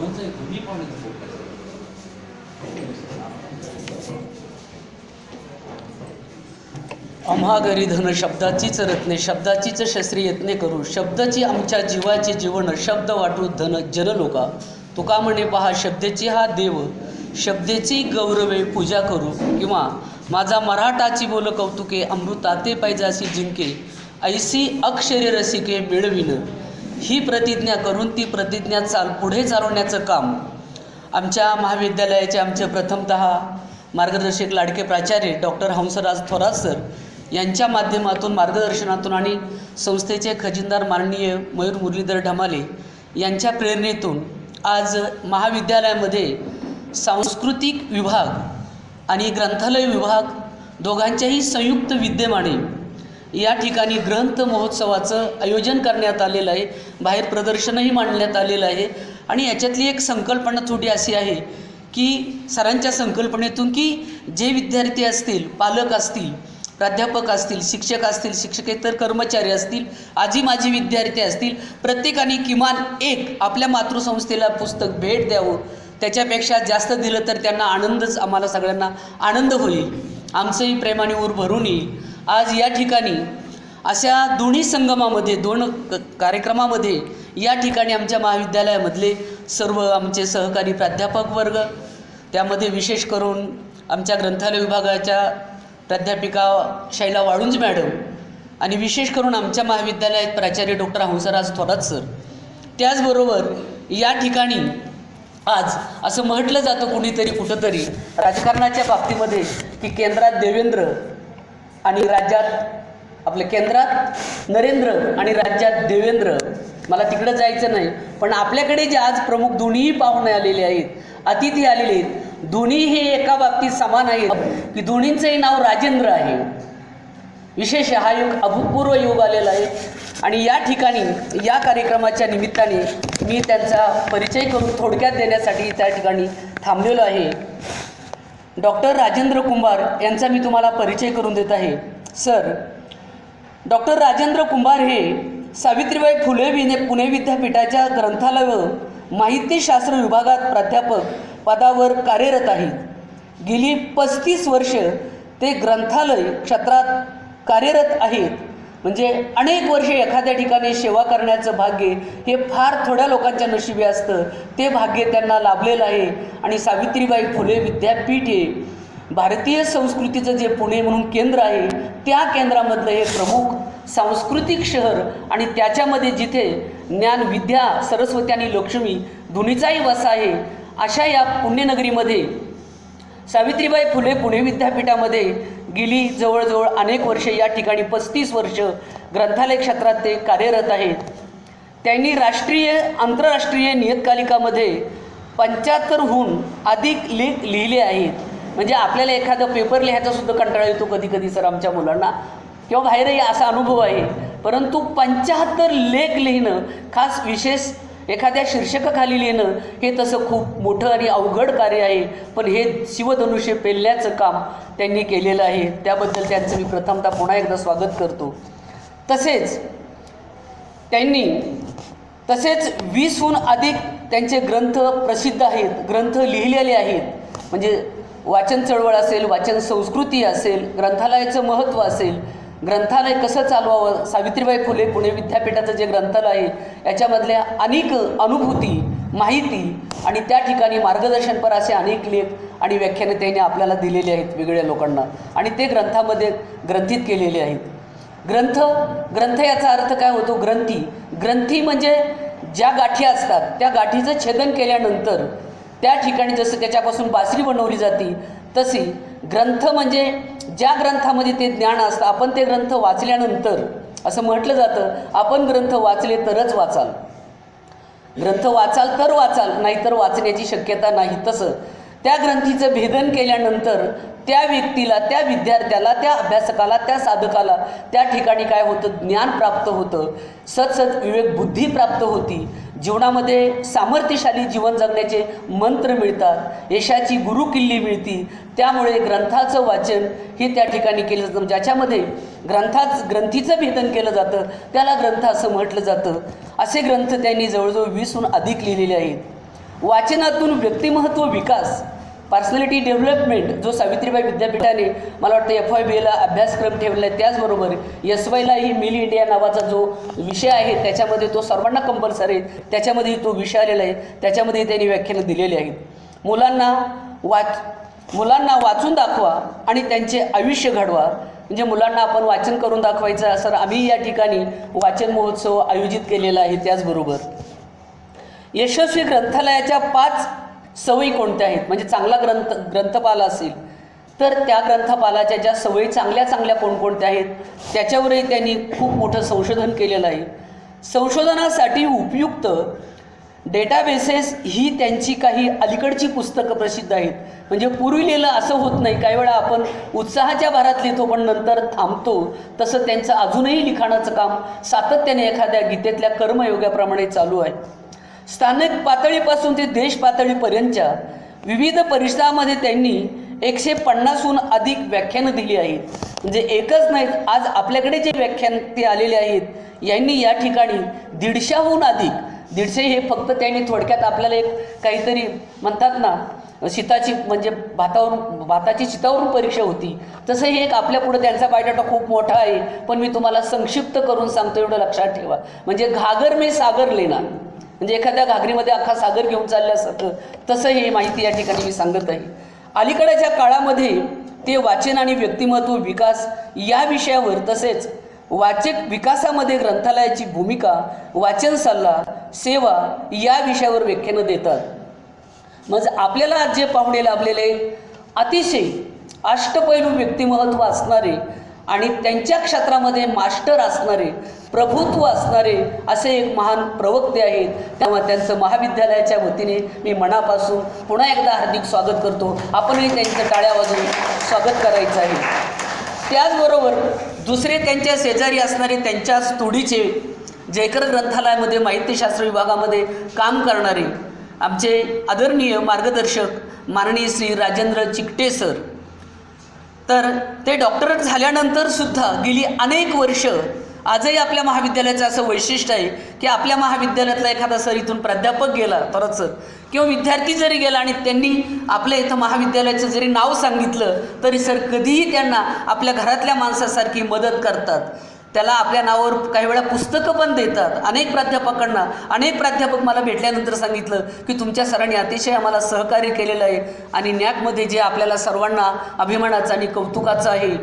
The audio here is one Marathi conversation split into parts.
दोघांचाही दोन्ही आम्हा घरी धन शब्दाचीच रत्ने शब्दाचीच शस्त्री यत्ने करू. शब्दाची आमच्या जीवाचे जीवन शब्द वाटू धन जनलोका तुका म्हणे पहा शब्देची हा देव शब्देची गौरवे पूजा करू. किंवा माझा मराठाची बोल कौतुके अमृताते पाहिजासी जिंके ऐसी अक्षरे रसिके मिळविन. ही प्रतिज्ञा करून ती प्रतिज्ञा चाल पुढे चालवण्याचं काम आमच्या महाविद्यालयाचे आमचे प्रथमतः मार्गदर्शक लाडके प्राचार्य डॉक्टर हंसराज थोरात सर यांच्या माध्यमातून मार्गदर्शनातून आणि संस्थेचे खजिनदार माननीय मयूर मुरलीधर ढमाले यांच्या प्रेरणेतून आज महाविद्यालयामध्ये सांस्कृतिक विभाग आणि ग्रंथालय विभाग दोघांच्याही संयुक्त विद्यमाने या ठिकाणी ग्रंथ महोत्सवाचं आयोजन करण्यात आलेलं आहे. बाहेर प्रदर्शनही मांडण्यात आलेलं आहे. आणि याच्यातली एक संकल्पना थोडी अशी आहे की सरांच्या संकल्पनेतून की जे विद्यार्थी असतील पालक असतील प्राध्यापक असतील शिक्षक असतील शिक्षकेतर कर्मचारी असतील आजी माजी विद्यार्थी असतील प्रत्येकाने किमान एक आपल्या मातृसंस्थेला पुस्तक भेट द्यावं. त्याच्यापेक्षा जास्त दिलं तर त्यांना आनंदच आम्हाला सगळ्यांना आनंद होईल. आमचंही प्रेमाने ऊर भरून येईल. आज या ठिकाणी अशा दोन्ही संगमामध्ये दोन क कार्यक्रमामध्ये या ठिकाणी आमच्या महाविद्यालयामधले सर्व आमचे सहकारी प्राध्यापक वर्ग त्यामध्ये विशेष करून आमच्या ग्रंथालय विभागाच्या प्राध्यापिका शैला वाळुंज मॅडम आणि विशेष करून आमच्या महाविद्यालयात प्राचार्य डॉक्टर हंसराज थोरात सर. त्याचबरोबर या ठिकाणी आज असं म्हटलं जातं कुणीतरी कुठंतरी राजकारणाच्या बाबतीमध्ये की केंद्रात देवेंद्र आणि राज्यात आपल्या केंद्रात नरेंद्र आणि राज्यात देवेंद्र. मला तिकडं जायचं नाही पण आपल्याकडे जे आज प्रमुख दोन्हीही पाहुणे आलेले आहेत अतिथी आलेले आहेत दोन्ही हे एका बाबतीत समान आहेत की दोन्हींचंही नाव राजेंद्र आहे. विशेष हा योग अभूतपूर्व योग आलेला आहे आणि या ठिकाणी या कार्यक्रमाच्या निमित्ताने मी त्यांचा परिचय करून थोडक्यात देण्यासाठी त्या ठिकाणी थांबलेलो आहे. डॉक्टर राजेंद्र कुंभार यांचा मी तुम्हाला परिचय करून देत आहे. सर डॉक्टर राजेंद्र कुंभार हे सावित्रीबाई फुले विने पुणे विद्यापीठाच्या ग्रंथालय व माहितीशास्त्र विभागात प्राध्यापक पदावर कार्यरत आहेत. गेली पस्तीस वर्ष ते ग्रंथालय क्षेत्रात कार्यरत आहेत. म्हणजे अनेक वर्षे एखाद्या ठिकाणी सेवा करण्याचं भाग्य हे फार थोड्या लोकांच्या नशिबी असतं. ते भाग्य त्यांना लाभलेलं आहे. आणि सावित्रीबाई फुले विद्यापीठ हे भारतीय संस्कृतीचं जे पुणे म्हणून केंद्र आहे त्या केंद्रामधलं हे प्रमुख सांस्कृतिक शहर आणि त्याच्यामध्ये जिथे ज्ञान विद्या सरस्वती आणि लक्ष्मी दोन्हीचाही वसा आहे अशा या पुण्यनगरीमध्ये सावित्रीबाई फुले पुणे विद्यापीठामध्ये गेली जवळजवळ अनेक वर्षे. या ठिकाणी पस्तीस वर्ष ग्रंथालय क्षेत्रात ते कार्यरत आहेत. त्यांनी राष्ट्रीय आंतरराष्ट्रीय नियतकालिकामध्ये पंच्याहत्तरहून अधिक लेख लिहिले आहेत. म्हणजे आपल्याला एखादा पेपर लिहायचा सुद्धा कंटाळा येतो कधी कधी सर आमच्या मुलांना. किंवा बाहेरही असा अनुभव आहे. परंतु पंच्याहत्तर लेख लिहिणं खास विशेष एखाद्या शीर्षकाखाली लिहिणं हे तसं खूप मोठं आणि अवघड कार्य आहे. पण हे शिवधनुष्य पेलण्याचं काम त्यांनी केलेलं आहे. त्याबद्दल त्यांचं मी प्रथमतः पुन्हा एकदा स्वागत करतो. तसेच त्यांनी तसेच वीसहून अधिक त्यांचे ग्रंथ प्रसिद्ध आहेत. ग्रंथ लिहिलेले आहेत. म्हणजे वाचन चळवळ असेल वाचन संस्कृती असेल ग्रंथालयाचं महत्त्व असेल ग्रंथालय कसं चालवावं? सावित्रीबाई फुले पुणे विद्यापीठाचं जे ग्रंथालय आहे याच्यामधल्या अनेक अनुभूती माहिती आणि त्या ठिकाणी मार्गदर्शनपर असे अनेक लेख आणि व्याख्याने त्यांनी आपल्याला दिलेले आहेत वेगळ्या लोकांना. आणि ते ग्रंथामध्ये ग्रंथित केलेले आहेत. ग्रंथ ग्रंथ याचा अर्थ काय होतो? ग्रंथी. ग्रंथी म्हणजे ज्या गाठी असतात त्या गाठीचं छेदन केल्यानंतर त्या ठिकाणी जसं त्याच्यापासून बासरी बनवली जाते तशी ग्रंथ म्हणजे ज्या ग्रंथामध्ये ते ज्ञान असतं आपण ते ग्रंथ वाचल्यानंतर असं म्हटलं जातं आपण ग्रंथ वाचले तरच वाचाल. ग्रंथ वाचाल तर वाचाल नाहीतर वाचण्याची शक्यता नाही तसं. त्या ग्रंथीचं भेदन केल्यानंतर त्या व्यक्तीला त्या विद्यार्थ्याला त्या अभ्यासकाला त्या साधकाला त्या ठिकाणी काय होतं? ज्ञान प्राप्त होतं. सतसत विवेक बुद्धी प्राप्त होती. जीवनामध्ये सामर्थ्यशाली जीवन जगण्याचे मंत्र मिळतात. यशाची गुरुकिल्ली मिळती. त्यामुळे ग्रंथाचं वाचन हे त्या ठिकाणी केलं जातं. म्हणजे ज्याच्यामध्ये ग्रंथाच ग्रंथीचं भेदन केलं जातं त्याला ग्रंथ असं म्हटलं जातं. असे ग्रंथ त्यांनी जवळजवळ वीसहून अधिक लिहिलेले आहेत. वाचनातून व्यक्तिमहत्व विकास पर्सनॅलिटी डेव्हलपमेंट जो सावित्रीबाई विद्यापीठाने मला वाटतं एफ वाय बी एला अभ्यासक्रम ठेवला आहे त्याचबरोबर एस वायलाही मिल इंडिया नावाचा जो विषय आहे त्याच्यामध्ये तो सर्वांना कंपल्सरी आहे. त्याच्यामध्ये तो विषय आलेला आहे त्याच्यामध्ये त्यांनी व्याख्यानं दिलेली आहेत. मुलांना वाच मुलांना वाचून दाखवा आणि त्यांचे आयुष्य घडवा. म्हणजे मुलांना आपण वाचन करून दाखवायचं असं आम्ही या ठिकाणी वाचन महोत्सव आयोजित केलेला आहे त्याचबरोबर. यशस्वी ग्रंथालयाच्या पाच सवयी कोणत्या आहेत? म्हणजे चांगला ग्रंथ ग्रंथपाल असेल तर त्या ग्रंथपालाच्या ज्या सवयी चांगल्या चांगल्या कोणकोणत्या आहेत त्याच्यावरही त्यांनी खूप मोठं संशोधन केलेलं आहे. संशोधनासाठी उपयुक्त डेटाबेसेस ही त्यांची काही अलीकडची पुस्तकं प्रसिद्ध आहेत. म्हणजे पूर्वी लिहिलं असं होत नाही. काही वेळा आपण उत्साहाच्या भारात लिहितो पण नंतर थांबतो. तसं त्यांचं अजूनही लिखाणाचं काम सातत्याने एखाद्या गीतेतल्या कर्मयोगाप्रमाणे चालू आहे. स्थानिक पातळीपासून ते देश पातळीपर्यंतच्या विविध परिसरामध्ये त्यांनी एकशे पन्नासहून अधिक व्याख्यानं दिली आहेत. म्हणजे एकच नाहीत आज आपल्याकडे जे व्याख्यान ते आलेले आहेत यांनी या ठिकाणी दीडशाहून अधिक दीडशे हे फक्त त्यांनी थोडक्यात आपल्याला एक काहीतरी म्हणतात ना शिताची म्हणजे भातावरून भाताची चितावरून परीक्षा होती. तसं हे एक आपल्यापुढं त्यांचा बायोडाटा खूप मोठा आहे. पण मी तुम्हाला संक्षिप्त करून सांगतो एवढं लक्षात ठेवा. म्हणजे घागर मे सागर लेना. म्हणजे एखाद्या घागरीमध्ये अख्खा सागर घेऊन चालल्यासारखं तसं हे माहिती या ठिकाणी मी सांगत आहे. अलीकडच्या काळामध्ये ते वाचन आणि व्यक्तिमत्व विकास या विषयावर तसेच वाचक विकासामध्ये ग्रंथालयाची भूमिका वाचन सल्ला सेवा या विषयावर व्याख्यानं देतात. मग आपल्याला आज जे पाहुणे लाभलेले अतिशय अष्टपैलू व्यक्तिमत्व असणारे आणि त्यांच्या क्षेत्रामध्ये मास्टर असणारे प्रभुत्व असणारे असे एक महान प्रवक्ते आहेत. तेव्हा त्यांचं महाविद्यालयाच्या वतीने मी मनापासून पुन्हा एकदा हार्दिक स्वागत करतो. आपणही त्यांचं टाळ्या वाजून स्वागत करायचं आहे. त्याचबरोबर दुसरे त्यांच्या शेजारी असणारे त्यांच्या तोडीचे जयकर ग्रंथालयामध्ये माहितीशास्त्र विभागामध्ये काम करणारे आमचे आदरणीय मार्गदर्शक माननीय श्री राजेंद्र चिकटे सर तर ते डॉक्टरेट झाल्यानंतर सुद्धा गेली अनेक वर्ष आजही आपल्या महाविद्यालयाचं असं वैशिष्ट्य आहे की आपल्या महाविद्यालयातला एखादा सर इथून प्राध्यापक गेला तरच. किंवा विद्यार्थी जरी गेला आणि त्यांनी आपल्या इथं महाविद्यालयाचं जरी नाव सांगितलं तरी सर कधीही त्यांना आपल्या घरातल्या माणसासारखी मदत करतात. त्याला आपल्या नावावर काही वेळा पुस्तकं पण देतात. अनेक प्राध्यापकांना. अनेक प्राध्यापक मला भेटल्यानंतर सांगितलं की तुमच्या सरांनी अतिशय आम्हाला सहकार्य केलेलं आहे आणि नॅकमध्ये जे आपल्याला सर्वांना अभिमानाचं आणि कौतुकाचं आहे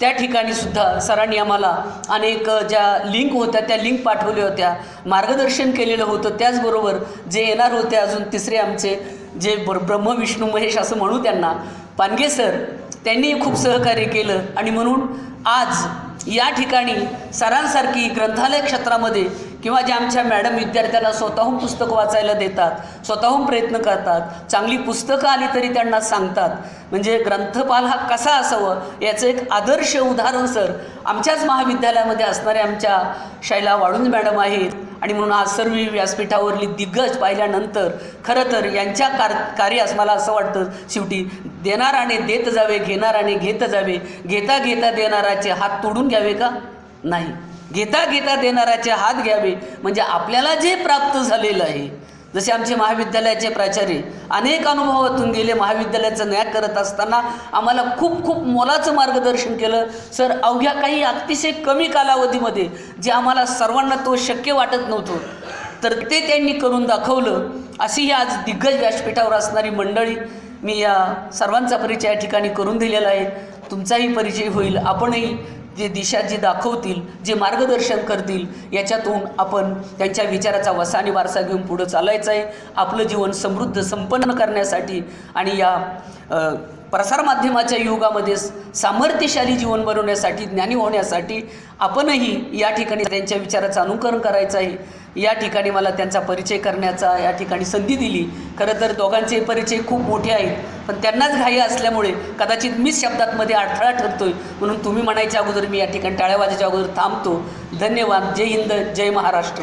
त्या ठिकाणी सुद्धा सरांनी आम्हाला अनेक ज्या लिंक होत्या त्या लिंक पाठवल्या होत्या. मार्गदर्शन केलेलं होतं. त्याचबरोबर जे येणार होते अजून तिसरे आमचे जे ब्र ब्रह्म विष्णू महेश असं म्हणू त्यांना. पानगे सर त्यांनी खूप सहकार्य केलं आणि म्हणून आज या ठिकाणी सरांसारखी ग्रंथालय क्षेत्रामध्ये किंवा ज्या आमच्या मॅडम विद्यार्थ्यांना स्वतःहून पुस्तकं वाचायला देतात स्वतःहून प्रयत्न करतात चांगली पुस्तकं आली तरी त्यांना सांगतात. म्हणजे ग्रंथपाल हा कसा असावं याचं एक आदर्श उदाहरण सर आमच्याच महाविद्यालयामध्ये असणाऱ्या आमच्या शैला वाळुंज मॅडम आहेत. आणि म्हणून आज सर्व व्यासपीठावरली दिग्गज पाहिल्यानंतर खरं तर यांच्या कार कार्यास मला असं वाटतं शेवटी देणाराने देत जावे घेणाराने घेत जावे घेता घेता देणाराचे हात तोडून घ्यावे का? नाही. घेता घेता देणाराचे हात घ्यावे. म्हणजे आपल्याला जे प्राप्त झालेलं आहे जसे आमचे महाविद्यालयाचे प्राचार्य अनेक अनुभवातून गेले महाविद्यालयाचं न्याय करत असताना आम्हाला खूप खूप मोलाचं मार्गदर्शन केलं. सर अवघ्या काही अतिशय कमी कालावधीमध्ये जे आम्हाला सर्वांना तो शक्य वाटत नव्हतं तर ते त्यांनी करून दाखवलं. अशी ही आज दिग्गज व्यासपीठावर असणारी मंडळी मी या सर्वांचा परिचय या ठिकाणी करून दिलेला आहे. तुमचाही परिचय होईल आपणही जे दिशा जी दाखवतील जे मार्गदर्शन करतील याच्यातून आपण त्यांच्या विचाराचा वसा आणि वारसा घेऊन पुढं चालायचं आहे आपलं जीवन समृद्ध संपन्न करण्यासाठी आणि या प्रसारमाध्यमाच्या युगामध्ये सामर्थ्यशाली जीवन बनवण्यासाठी ज्ञानी होण्यासाठी आपणही या ठिकाणी त्यांच्या विचाराचं अनुकरण करायचं आहे. या ठिकाणी मला त्यांचा परिचय करण्याचा या ठिकाणी संधी दिली. खरं तर दोघांचे परिचय खूप मोठे आहेत. पण त्यांनाच घाई असल्यामुळे कदाचित मीच शब्दांमध्ये अडथळा ठरतोय. म्हणून तुम्ही म्हणायच्या अगोदर मी या ठिकाणी टाळ्या वाजायच्या अगोदर थांबतो. धन्यवाद. जय हिंद. जय महाराष्ट्र.